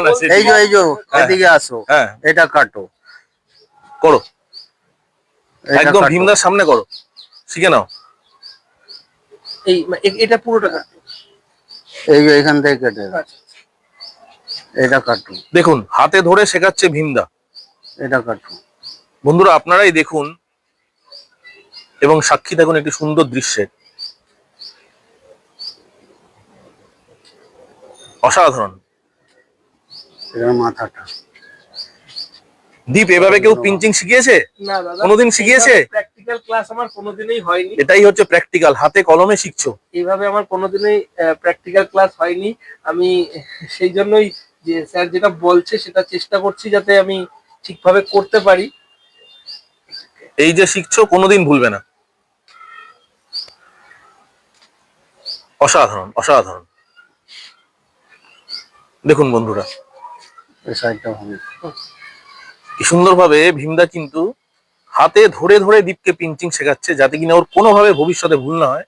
না এই যে এই যে হ্যাঁ। এদিকে আসো। হ্যাঁ। এটা কাটো। করো। একদম। ভীমদার সামনে করো। শিখে নাও। এই এটা পুরোটা এই যে এখান থেকে কেটে আচ্ছা। এটা কাটো। দেখুন হাতে ধরে শেখাচ্ছে ভীমদা। এটা কাটো। বন্ধুরা আপনারাই দেখুন এবং সাক্ষী থাকুন একটি সুন্দর দৃশ্যের। অসাধারণ। এটা মাথাটা। দীপ এভাবে কেউ পিঞ্চিং শিখিয়েছে? কোনোদিন শিখিয়েছে? প্র্যাকটিক্যাল ক্লাস আমার কোনোদিনই হয়নি। এটাই হচ্ছে প্র্যাকটিক্যাল হাতে কলমে শিখছো। এইভাবে আমার কোনোদিনই প্র্যাকটিক্যাল ক্লাস হয়নি। আমি সেই জন্যই যে স্যার যেটা বলছে সেটা চেষ্টা করছি যাতে আমি ঠিকভাবে করতে পারি। এই যে শিখছো কোনোদিন ভুলবে না। অসাধারণ অসাধারণ। দেখুন বন্ধুরা সুন্দরভাবে ভীমদা কিন্তু হাতে ধরে ধরে দীপকে পিঞ্চিং শেখাচ্ছে যাতে কিনা ওর কোনোভাবে ভবিষ্যতে ভুল না হয়।